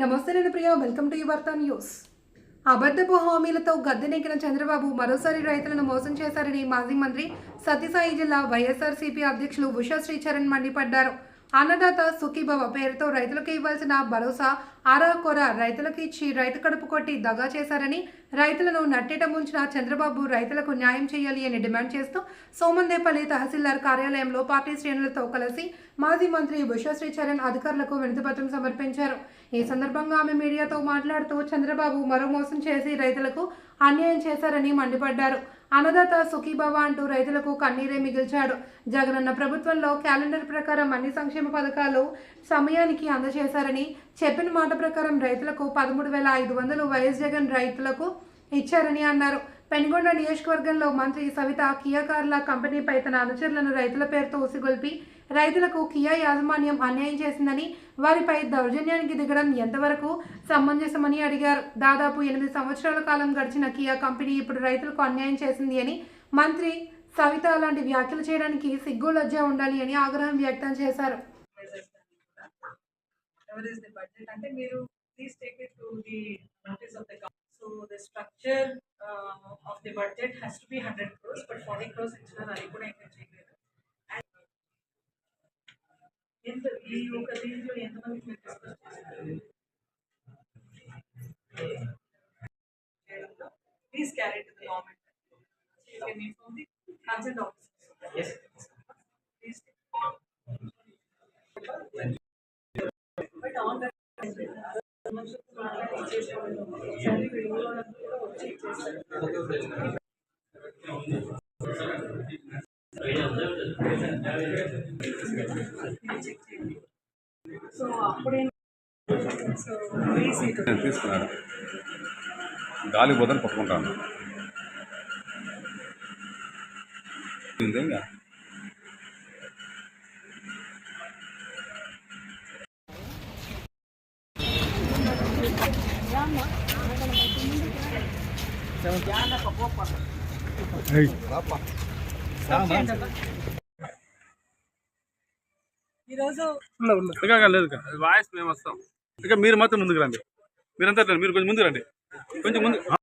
నమస్తే నేను Priya welcome to Yuvartha news అబద్ధపు హామీలతో గద్దెనెక్కిన చంద్రబాబు మరోసారి రైతులను మోసం చేశారని మాజీ మంత్రి సత్యసాయి జిల్లా వైఎస్ఆర్సీపీ అధ్యక్షులు ఉషా శ్రీచరణ్ మండిపడ్డారు. అన్నదాత సుఖీభవ పేరుతో రైతులకు ఇవ్వాల్సిన భరోసా ఆరా కొర రైతులకు ఇచ్చి రైతు కడుపు కొట్టి దగా చేశారని రైతులను నట్టేట ముంచిన చంద్రబాబు రైతులకు న్యాయం చేయాలి అని డిమాండ్ చేస్తూ సోమందేపల్లి తహసీల్దార్ కార్యాలయంలో పార్టీ శ్రేణులతో కలిసి మాజీ మంత్రి ఉషశ్రీ చరణ్ అధికారులకు వినతిపత్రం సమర్పించారు. ఈ సందర్భంగా ఆమె మీడియాతో మాట్లాడుతూ చంద్రబాబు మరో మోసం చేసి రైతులకు అన్యాయం చేశారని మండిపడ్డారు. అన్నదాత సుఖీభవ అంటూ రైతులకు కన్నీరే మిగిల్చాడు. జగనన్న ప్రభుత్వంలో క్యాలెండర్ ప్రకారం అన్ని సంక్షేమ పథకాలు సమయానికి అందజేశారని చెప్పిన మాట ప్రకారం రైతులకు పదమూడు వేల ఐదు వందలు వైఎస్ జగన్ రైతులకు ఇచ్చారని అన్నారు. పెనుగొండ నియోజకవర్గంలో మంత్రి సవిత కియా కార్ల కంపెనీపై తన అనుచరులను రైతుల పేరుతో ఉసిగొల్పి రైతులకు కియా యాజమాన్యం అన్యాయం చేసిందని వారిపై దౌర్జన్యానికి దిగడం ఎంతవరకు సమంజసమని అడిగారు. దాదాపు ఎనిమిది సంవత్సరాల కాలం గడిచిన కియా కంపెనీ ఇప్పుడు రైతులకు అన్యాయం చేసింది అని మంత్రి సవిత లాంటి వ్యాఖ్యలు చేయడానికి సిగ్గు లజ్జ ఉండాలి అని ఆగ్రహం వ్యక్తం చేశారు. అంటే మీరు please take it to the notice of the so the structure budget has to be hundred crores but forty crores ఇచ్చినారు అది కూడా ఇంకా చేయలేదు ఎంత ఈ ఒక దీంట్లో ఎంతమంది మీరు డిస్కస్ చేశారు? Please carry to the government you can inform the concern officers please but on that సరే కూడా వచ్చి చేస్తారు సో అప్పుడే తీసుకున్నాను గాలి పోదని పట్టుకుంటాను ఇంకా ఇక. అది వాయిస్ మేము వస్తాం ఇక మీరు మాత్రం ముందుకు రండి మీరంతా రండి. మీరు కొంచెం ముందు రండి కొంచెం ముందు